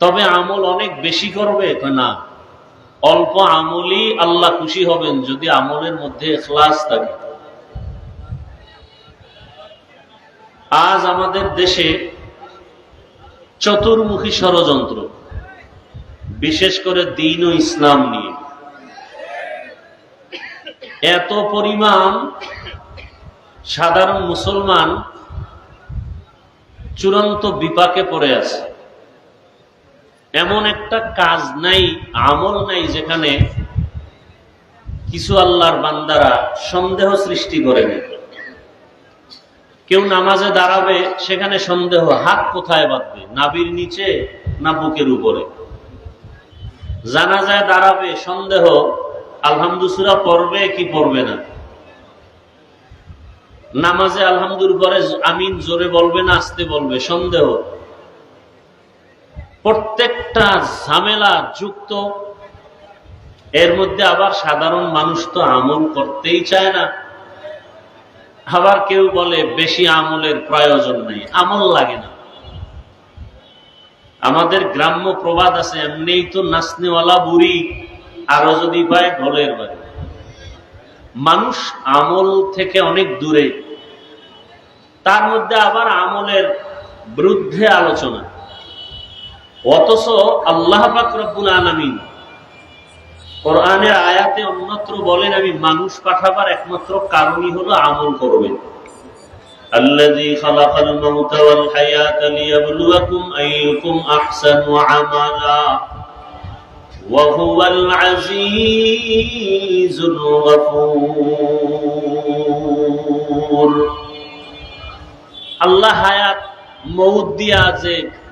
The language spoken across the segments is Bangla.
তবে আমল অনেক বেশি করবে? না। অল্প আমলই আল্লাহ খুশি হবেন যদি আমলের মধ্যে এখলাস থাকে। আজ আমাদের দেশে চতুর্মুখী ষড়যন্ত্র, বিশেষ করে দিন ও ইসলাম নিয়ে। এত পরিমাণ সাধারণ মুসলমান চূড়ান্ত বিপাকে পড়ে আছে। এমন একটা কাজ নাই, আমল নাই, যেখানে কিছু আল্লাহর বান্দারা সন্দেহ সৃষ্টি করে কেউ নামাজে দাঁড়াবে, সেখানে সন্দেহ, হাত কোথায় বাঁধবে? নাবির নিচে না বুকের উপরে? জানা যায় দাঁড়াবে, সন্দেহ আলহামদুসুরা পড়বে কি পড়বে না? নামাজে আলহামদুর পরে আমিন জোরে বলবে না, আসতে বলবে, সন্দেহ। প্রত্যেকটা ঝামেলা যুক্ত, এর মধ্যে আবার সাধারণ মানুষ তো আমল করতেই চায় না। আবার কেউ বলে, বেশি আমলের প্রয়োজন নেই, আমল লাগে না। আমাদের গ্রাম্য প্রবাদ আছে, এমনিই তো নাচনেওয়ালা বুড়ি, আরও যদি পায় ঢোলের বাড়ি মানুষ আমল থেকে অনেক দূরে, তার মধ্যে আবার আমলের বিরুদ্ধে আলোচনা। অথচ আল্লাহ পাক রব্বুল আলামিন কোরআনের আয়াতে অন্যত্র বলেন আমি মানুষ পাঠাবার একমাত্র কারণই হলো আমল করবেন الذي خلق الموت والحياة ليبلوكم أيكم أحسن عملا وهو العزيز الغفور আল্লাহ হায়াত মৌত দিয়া যে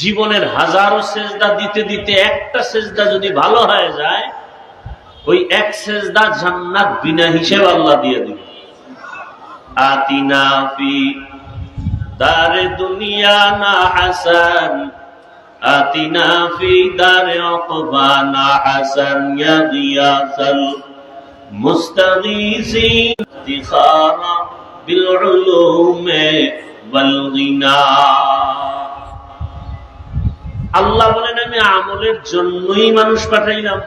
জীবনের হাজারো সেজদা দিতে দিতে একটা সেজদা যদি ভালো হয়ে যায়, ওই এক সেজদা জান্নাত বিনা হিসেবে আল্লাহ দিয়ে দিবে। আতিনা ফি দারে দুনিয়া না হাসান, আতিনা ফি দারে অকবা না হাসান ইয়া গিয়াসাল মুস্তাগীসিন বিল উলুমে ওয়াল গিনা। আল্লাহ বলেন, আমি আমলের জন্যই মানুষ পাঠাইলাম।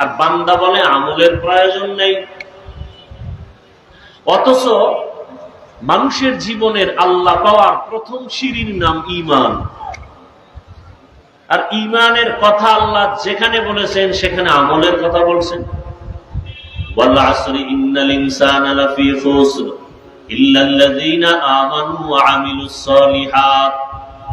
আর বান্দা বলে, আমলের প্রয়োজন নেই। অথচ মানুষের জীবনের আল্লাহ পাওয়ার প্রথম সিঁড়ির নাম ইমান আর ইমানের কথা আল্লাহ যেখানে বলেছেন, সেখানে আমলের কথা বলছেন। ইল্লাল্লাযীনা আমানু ওয়া আমিলুস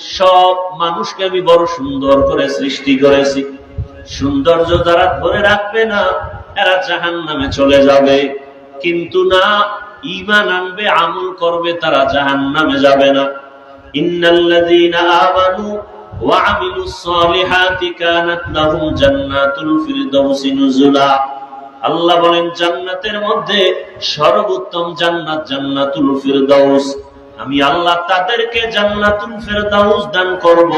সব মানুষকে আমি বড় সুন্দর করে সৃষ্টি করেছি। সৌন্দর্য যারা ধরে রাখবে না, এরা জাহান নামে চলে যাবে। কিন্তু না ইমান আনবে, আমল করবে, তারা জাহান নামে যাবে না। ইন্নাল্লাযীনা আল্লাহ বলেন, জান্নাতের মধ্যে সর্বোত্তম জান্নাত জান্নাতুল ফিরদাউস। আমি আল্লাহ তাদেরকে জান্নাতুল ফেরদাউস দান করব।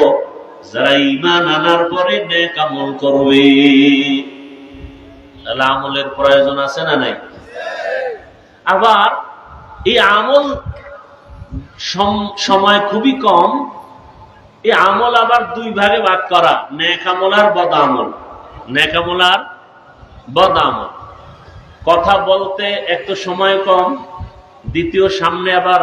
যারা ইমান আনার পরে নেক আমল করবে। তাহলে আমলের প্রয়োজন আছে না নাই? আবার এই আমল সময় খুবই কম। এই আমল আবার দুই ভাগে ভাগ করা। নেক আমল আর বদ আমল। নেক আমল আর বদ আমল। কথা বলতে একটু সময় কম। দ্বিতীয় সামনে আবার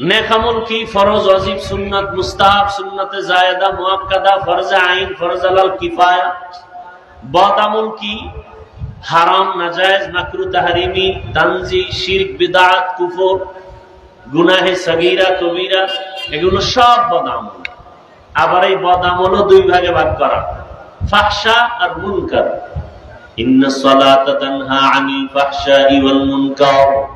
নেক আমল কি? ফরজ অজিব সুন্নাত, মুস্তাহাব, সুন্নাতে জায়েদা মুআক্কাদা, ফরজে আইন, ফরজ আলাল কিফায়া। বদ আমল কি? হারাম, নাজায়েজ, মাকরু, তাহরিমি, তানজি, শিরক বিদআত কুফর, গুনাহে সগীরা, কবিরা, এগুলো সব বদ আমল আবার এই বদ আমলও দুই ভাগে ভাগ করা। ফাহশা আর মুনকার। ইন্না সালাতা তানহা আনিল ফাহশাই ওয়াল মুনকার।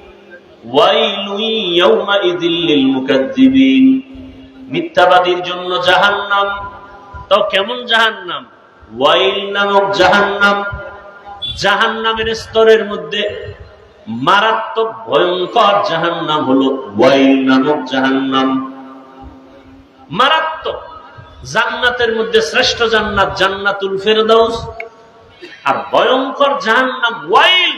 মিথ্যাবাদীর জন্য জাহান্নাম। তো কেমন ওয়াইল নামক স্তরের মধ্যে মারাত্মক ভয়ঙ্কর জাহান্নাম হলো ওয়াইল নামক জাহান্নাম। মারাত্মক জান্নাতের মধ্যে শ্রেষ্ঠ জান্নাত জান্নাতুল ফেরদাউস। আর ভয়ঙ্কর জাহান্নাম ওয়াইল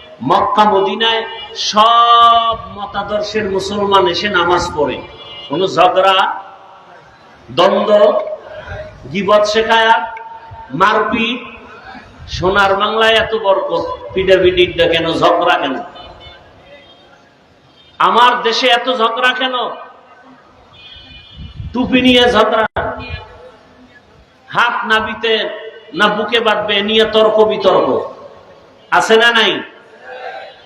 মক্কা, মদিনায় সব মতাদর্শের মুসলমান এসে নামাজ পড়ে। কোন ঝগড়া, দ্বন্দ্ব, গিবত শেখায়া, মারপিট, সোনার বাংলায় এত বরকত পিডাপিডিটা কেন, ঝগড়া কেন? আমার দেশে এত ঝগড়া কেন? টুপি নিয়ে ঝগড়া। হাত না নাবিতে না বুকে বাঁধবে নিয়ে তর্ক বিতর্ক। আছে না নাই?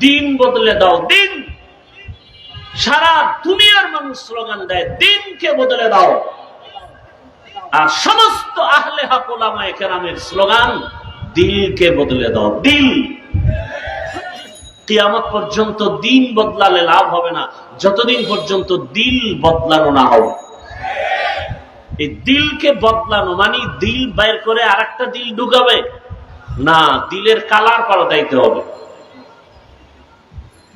দিন বদলে দাও, দিন। সারা দুনিয়ার মানুষ স্লোগান দেয়, দিনকে বদলে দাও। আর সমস্ত আহলে কেরামের স্লোগান, দিলকে বদলে দাও, দিল। কিয়ামত পর্যন্ত দিন বদলালে লাভ হবে না, যতদিন পর্যন্ত দিল বদলানো না হবে। এই দিলকে বদলানো মানে দিল বাইর করে আর একটা দিল ঢুকাবে। না, দিলের কালার পাল্টাইতে হবে।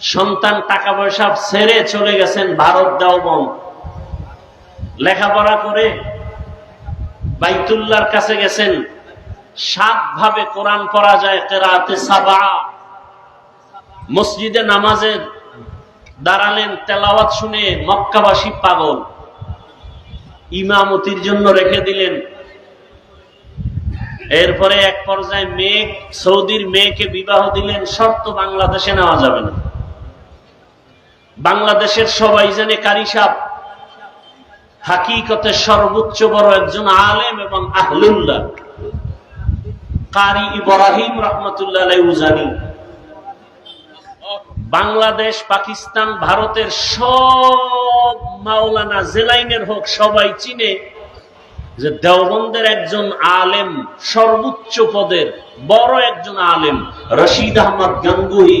সন্তান টাকা পয়সা ছেড়ে চলে গেছেন ভারত দেওবন লেখাপড়া করে বাইতুল্লার কাছে গেছেন। সাত ভাবে কোরআন পড়া যায় কেরাতে সাবা। মসজিদে নামাজে দাঁড়ালেন, তেলাওয়াত শুনে মক্কাবাসী পাগল। ইমামতির জন্য রেখে দিলেন। এরপরে এক পর্যায়ে মেয়ে, সৌদির মেয়েকে বিবাহ দিলেন, শর্ত বাংলাদেশে নেওয়া যাবে না। বাংলাদেশের সবাই জানে কারি সাহ হাকিকতে সর্বোচ্চ বড় একজন আলেম এবং আহলুল্লাহ। কারি ইব্রাহিম রহমতুল্লাহ উজানি। বাংলাদেশ, পাকিস্তান, ভারতের সব মাওলানা জেলাইনের হোক, সবাই চিনে যে দেওবন্দের একজন আলেম, সর্বোচ্চ পদের বড় একজন আলেম, রশিদ আহমদ গাঙ্গুহি।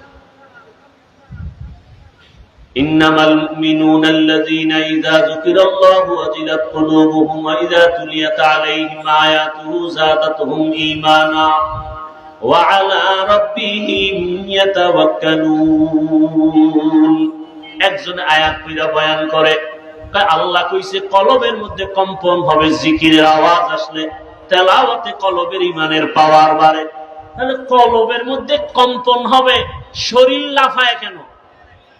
إنما المؤمنون الذين إذا ذكر الله وجلت قلوبهم وإذا تليت عليهم آياته زادتهم إيمانا وعلى ربهم يتوكلون একজন আয়াত পীরা বয়ান করে কয় আল্লাহ কইছে কলবের মধ্যে কম্পন হবে জিকিরের আওয়াজ আসলে তেলাওয়াতে কলবের ইমানের পাওয়ার বাড়ে তাহলে কলবের মধ্যে কম্পন হবে শরীর লাফায় কেন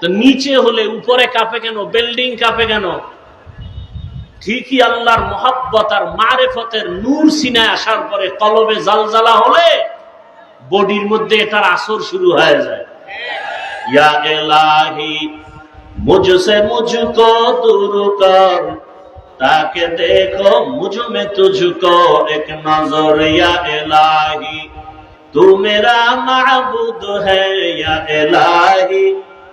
তো নিচে হলে, উপরে কাঁপে কেন? বিল্ডিং কাঁপে কেন? ঠিকই আল্লাহর মহাব্বত আর মারেফতের নূর সিনায় আসার পরে কলবে জালজালা হলে বডির মধ্যে এটার আসর শুরু হয়ে যায়। ইয়া এলাহি মুঝসে মুঝকো দূর কর, তাকে দেখো মুঝ মে তুঝকো এক নজর। ইয়া এলাহি, তু মেরা মাহবুদ হ্যা ইয়া এলাহি।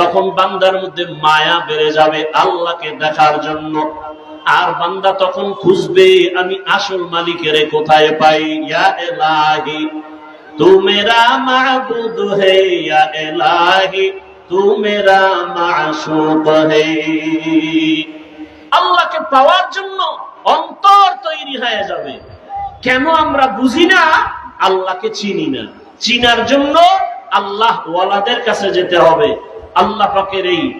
তখন বান্দার মধ্যে মায়া বেড়ে যাবে আল্লাহকে দেখার জন্য। আর বান্দা তখন খুঁজবে, আমি আসল মালিকের কোথায় পাই? ইয়া এলাহি তু মেরা মাহবুদ হে এলাহি তু মেরা হে। আল্লাহকে পাওয়ার জন্য অন্তর তৈরি হয়ে যাবে। কেন আমরা বুঝি না? আল্লাহকে চিনি না। চিনার জন্য আল্লাহ ওয়ালাদের কাছে যেতে হবে। আল্লাহ পাকের এই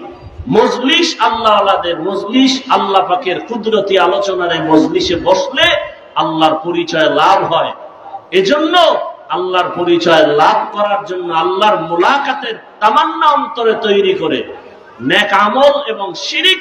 মজলিস আল্লাহ আলাদের মজলিস, আল্লাহ পাকের কুদরতি আলোচনার এই মজলিসে বসলে আল্লাহর পরিচয় লাভ হয়। এজন্য আল্লাহর পরিচয় লাভ করার জন্য আল্লাহর মোলাকাতের তামান্না অন্তরে তৈরি করে নেক আমল এবং শিরিক